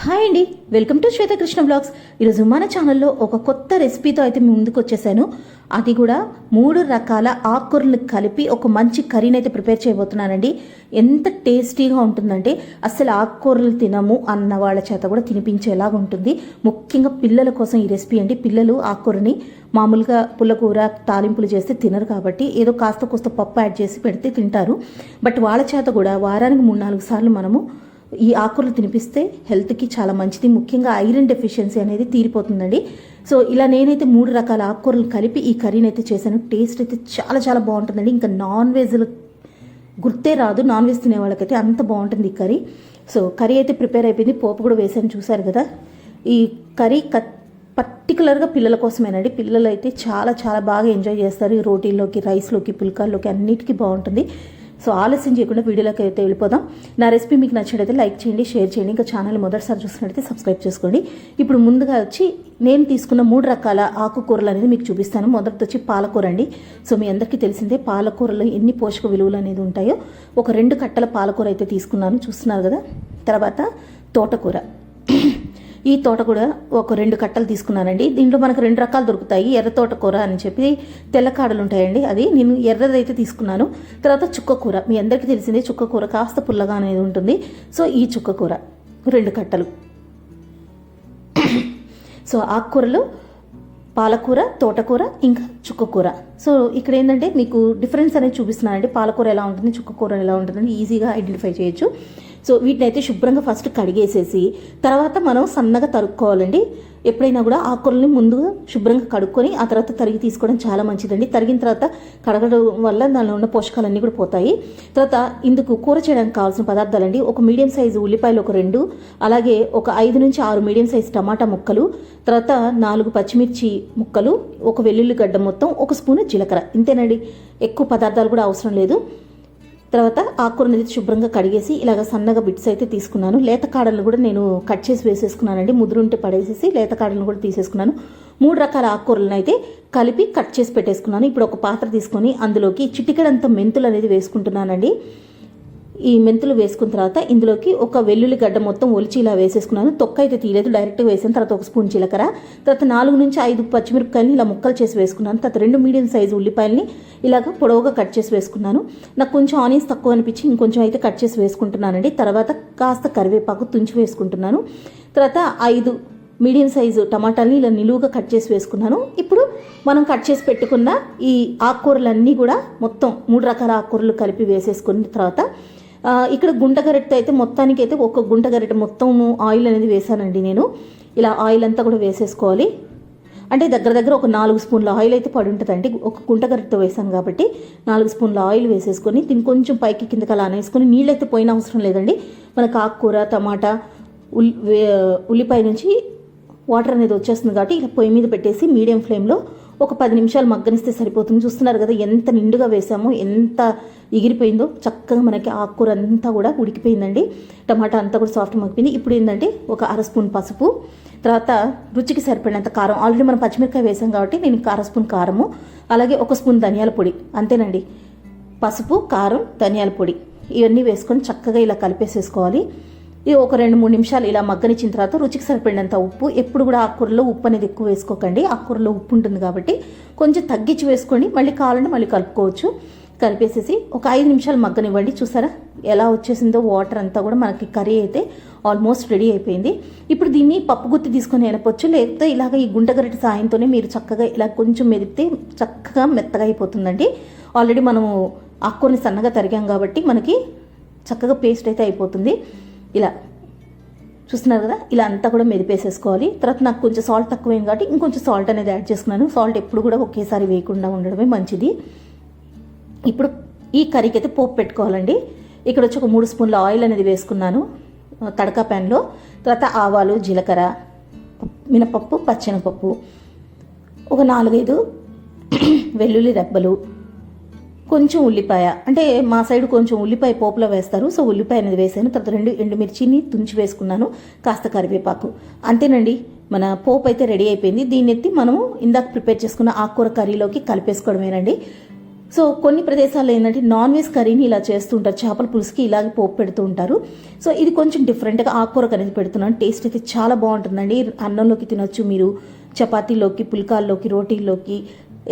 Hi అండి. Welcome to Shwetakrishna blogs. ఈరోజు మన ఛానల్లో ఒక కొత్త రెసిపీతో అయితే మీ ముందుకు వచ్చేసాను. అది కూడా మూడు రకాల ఆకుకూరలు కలిపి ఒక మంచి కర్రీని అయితే ప్రిపేర్ చేయబోతున్నానండి. ఎంత టేస్టీగా ఉంటుందంటే అసలు ఆకుకూరలు తినము అన్న వాళ్ళ చేత కూడా తినిపించేలాగా ఉంటుంది. ముఖ్యంగా పిల్లల కోసం ఈ రెసిపీ అండి. పిల్లలు ఆకుకూరని మామూలుగా పుల్లకూర తాలింపులు చేస్తే తినరు కాబట్టి ఏదో కాస్త కోస్త పప్పు యాడ్ చేసి పెడితే తింటారు. బట్ వాళ్ళ చేత కూడా వారానికి మూడు నాలుగు సార్లు మనము ఈ ఆకుకూరలు తినిపిస్తే హెల్త్కి చాలా మంచిది. ముఖ్యంగా ఐరన్ డెఫిషియన్సీ అనేది తీరిపోతుందండి. సో ఇలా నేనైతే మూడు రకాల ఆకుకూరలు కలిపి ఈ కర్రీని అయితే చేశాను. టేస్ట్ అయితే చాలా చాలా బాగుంటుందండి. ఇంకా నాన్ వెజ్లు గుర్తే రాదు. నాన్ వెజ్ తినే వాళ్ళకైతే అంత బాగుంటుంది ఈ కర్రీ. సో కర్రీ అయితే ప్రిపేర్ అయిపోయింది. పోపు కూడా వేసాను చూసారు కదా. ఈ కర్రీ కత్ పర్టికులర్గా పిల్లల కోసమేనండి. పిల్లలు అయితే చాలా చాలా బాగా ఎంజాయ్ చేస్తారు. ఈ రోటీల్లోకి రైస్లోకి పుల్కాల్లోకి అన్నిటికీ బాగుంటుంది. సో ఆలస్యం చేయకుండా వీడియోలోకి అయితే వెళ్ళిపోదాం. నా రెసిపీ మీకు నచ్చినట్లయితే లైక్ చేయండి షేర్ చేయండి. ఇంకా ఛానల్ మొదటిసారి చూసినట్లయితే సబ్స్క్రైబ్ చేసుకోండి. ఇప్పుడు ముందుగా వచ్చి నేను తీసుకున్న మూడు రకాల ఆకుకూరలు అనేది మీకు చూపిస్తాను. మొదటి వచ్చి పాలకూర అండి. సో మీ అందరికీ తెలిసిందే పాలకూరలో ఎన్ని పోషక విలువలు అనేది ఉంటాయో. ఒక రెండు కట్టల పాలకూర అయితే తీసుకున్నాను. చూస్తున్నారు కదా? తర్వాత తోటకూర. ఈ తోట కూడా ఒక రెండు కట్టలు తీసుకున్నానండి. దీంట్లో మనకు రెండు రకాలు దొరుకుతాయి. ఎర్ర తోటకూర అని చెప్పి తెల్లకాడలు ఉంటాయండి. అది నేను ఎర్రదైతే తీసుకున్నాను. తర్వాత చుక్కకూర మీ అందరికీ తెలిసిందే చుక్కకూర కాస్త పుల్లగా అనేది ఉంటుంది. సో ఈ చుక్కకూర రెండు కట్టలు. సో ఆకుకూరలు పాలకూర తోటకూర ఇంకా చుక్కకూర సో ఇక్కడ ఏంటంటే మీకు డిఫరెన్స్ అనేది చూపిస్తున్నానండి. పాలకూర ఎలా ఉంటుంది చుక్కకూర ఎలా ఉంటుందని ఈజీగా ఐడెంటిఫై చేయొచ్చు. సో వీటిని అయితే శుభ్రంగా ఫస్ట్ కడిగేసేసి తర్వాత మనం సన్నగా తరుక్కోవాలండి. ఎప్పుడైనా కూడా ఆకులని ముందుగా శుభ్రంగా కడుక్కొని ఆ తర్వాత తరిగి తీసుకోవడం చాలా మంచిదండి. తరిగిన తర్వాత కడగడం వల్ల దానిలో ఉన్న పోషకాలన్నీ కూడా పోతాయి. తర్వాత ఇందుకు కూర చేయడానికి కావాల్సిన పదార్థాలండి. ఒక మీడియం సైజు ఉల్లిపాయలు ఒక రెండు అలాగే ఒక ఐదు నుంచి ఆరు మీడియం సైజు టమాటా ముక్కలు తర్వాత నాలుగు పచ్చిమిర్చి ముక్కలు ఒక వెల్లుల్లి గడ్డ మొత్తం ఒక స్పూన్ జీలకర్ర. ఇంతేనండి. ఎక్కువ పదార్థాలు కూడా అవసరం లేదు. తర్వాత ఆకుకూరని అయితే శుభ్రంగా కడిగేసి ఇలాగ సన్నగా బిట్స్ అయితే తీసుకున్నాను. లేత కాడలను కూడా నేను కట్ చేసి వేసేసుకున్నానండి. ముదురుంటే పడేసేసి లేత కాడలను కూడా తీసేసుకున్నాను. మూడు రకాల ఆకుకూరలను అయితే కలిపి కట్ చేసి పెట్టేసుకున్నాను. ఇప్పుడు ఒక పాత్ర తీసుకొని అందులోకి చిటికెడంత మెంతులు అనేది వేసుకుంటున్నానండి. ఈ మెంతులు వేసుకున్న తర్వాత ఇందులోకి ఒక వెల్లుల్లి గడ్డ మొత్తం ఒలిచి ఇలా వేసేసుకున్నాను. తొక్క అయితే తీయలేదు. డైరెక్ట్గా వేసిన. తర్వాత ఒక స్పూన్ జీలకర్ర. తర్వాత నాలుగు నుంచి ఐదు పచ్చిమిరపకాయలని ఇలా ముక్కలు చేసి వేసుకున్నాను. తర్వాత రెండు మీడియం సైజు ఉల్లిపాయలని ఇలాగ పొడవుగా కట్ చేసి వేసుకున్నాను. నాకు కొంచెం ఆనియన్స్ తక్కువ అనిపించి ఇంకొంచెం అయితే కట్ చేసి వేసుకుంటున్నానండి. తర్వాత కాస్త కరివేపాకు తుంచి వేసుకుంటున్నాను. తర్వాత ఐదు మీడియం సైజు టమాటాలని ఇలా నిలువుగా కట్ చేసి వేసుకున్నాను. ఇప్పుడు మనం కట్ చేసి పెట్టుకున్న ఈ ఆకుకూరలన్నీ కూడా మొత్తం మూడు రకాల ఆకుకూరలు కలిపి వేసేసుకున్న తర్వాత ఇక్కడ గుంట గరిటెతో అయితే మొత్తానికి అయితే ఒక గుంట గరిటె మొత్తం ఆయిల్ అనేది వేసానండి నేను. ఇలా ఆయిల్ అంతా కూడా వేసేసుకోవాలి. అంటే దగ్గర దగ్గర ఒక నాలుగు స్పూన్ల ఆయిల్ అయితే పడి ఉంటుందండి. ఒక గుంట గరిటెతో వేసాను కాబట్టి నాలుగు స్పూన్ల ఆయిల్ వేసేసుకొని దీన్ని కొంచెం పైకి కిందకి అలా అనేసుకొని నీళ్ళు అయితే పోయిన అవసరం లేదండి. మనకు ఆకుకూర టమాటా ఉల్లి వే- ఉల్లిపాయ నుంచి వాటర్ అనేది వచ్చేస్తుంది కాబట్టి ఇలా పొయ్యి మీద పెట్టేసి మీడియం ఫ్లేమ్లో ఒక పది నిమిషాలు మగ్గనిస్తే సరిపోతుంది. చూస్తున్నారు కదా ఎంత నిండుగా వేసామో ఎంత ఎగిరిపోయిందో. చక్కగా మనకి ఆకుకూర అంతా కూడా ఉడికిపోయిందండి. టమాటా అంతా కూడా సాఫ్ట్ మగ్గిపోయింది. ఇప్పుడు ఏంటంటే ఒక అర స్పూన్ పసుపు తర్వాత రుచికి సరిపడినంత కారం. ఆల్రెడీ మనం పచ్చిమిరపకాయ వేసాం కాబట్టి నేను అర స్పూన్ కారము అలాగే ఒక స్పూన్ ధనియాల పొడి అంతేనండి. పసుపు కారం ధనియాల పొడి ఇవన్నీ వేసుకొని చక్కగా ఇలా కలిపేసేసుకోవాలి. ఇది ఒక రెండు మూడు నిమిషాలు ఇలా మగ్గనిచ్చిన తర్వాత రుచికి సరిపడినంత ఉప్పు ఎప్పుడు కూడా ఆకుకూరలో ఉప్పు అనేది ఎక్కువ వేసుకోకండి. ఆకుకూరలో ఉప్పు ఉంటుంది కాబట్టి కొంచెం తగ్గించి వేసుకోండి మళ్ళీ కావాలంటే మళ్ళీ కలుపుకోవచ్చు. కలిపేసేసి ఒక ఐదు నిమిషాలు మగ్గనివ్వండి. చూసారా? ఎలా వచ్చేసిందో వాటర్ అంతా కూడా మనకి కర్రీ అయితే ఆల్మోస్ట్ రెడీ అయిపోయింది. ఇప్పుడు దీన్ని పప్పు గుత్తి తీసుకొని వెళ్ళపొచ్చు లేకపోతే ఇలాగ ఈ గుంటగరిటి సాయంతోనే మీరు చక్కగా ఇలా కొంచెం మెదిపితే చక్కగా మెత్తగా అయిపోతుందండి. ఆల్రెడీ మనము ఆకుకూరని సన్నగా తరిగాం కాబట్టి మనకి చక్కగా పేస్ట్ అయితే అయిపోతుంది. ఇలా చూస్తున్నారు కదా? ఇలా అంతా కూడా మెదిపేసేసుకోవాలి. తర్వాత నాకు కొంచెం సాల్ట్ తక్కువైంది కాబట్టి ఇంకొంచెం సాల్ట్ అనేది యాడ్ చేసుకున్నాను. సాల్ట్ ఎప్పుడు కూడా ఒకేసారి వేయకుండా ఉండడమే మంచిది. ఇప్పుడు ఈ కర్రీకి అయితే పోపు పెట్టుకోవాలండి. ఇక్కడ వచ్చి ఒక మూడు స్పూన్ల ఆయిల్ అనేది వేసుకున్నాను తడకా ప్యాన్లో. తర్వాత ఆవాలు జీలకర్ర మినపప్పు పచ్చెనపప్పు. ఒక నాలుగైదు వెల్లుల్లి రెబ్బలు కొంచెం ఉల్లిపాయ. అంటే మా సైడ్ కొంచెం ఉల్లిపాయ పోపులో వేస్తారు. సో ఉల్లిపాయ అనేది వేసాను. తర్వాత రెండు ఎండుమిర్చిని తుంచి వేసుకున్నాను. కాస్త కరివేపాకు. అంతేనండి. మన పోపు అయితే రెడీ అయిపోయింది. దీన్ని ఎత్తి మనము ఇందాక ప్రిపేర్ చేసుకున్న ఆకుకూర కర్రీలోకి కలిపేసుకోవడమేనండి. సో కొన్ని ప్రదేశాల్లో ఏంటంటే నాన్ వెజ్ కర్రీని ఇలా చేస్తుంటారు చేపల పులుసుకి ఇలాగే పోపు పెడుతూ ఉంటారు. సో ఇది కొంచెం డిఫరెంట్గా ఆకుకూర అనేది పెడుతున్నాను. టేస్ట్ అయితే చాలా బాగుంటుందండి. అన్నంలోకి తినొచ్చు మీరు. చపాతీలోకి పుల్కాల్లోకి రోటీల్లోకి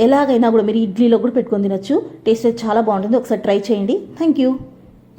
ఎలాగైనా కూడా మీరు ఇడ్లీలో కూడా పెట్టుకొని తినొచ్చు. టేస్ట్ చాలా బాగుంటుంది. ఒకసారి ట్రై చేయండి. Thank you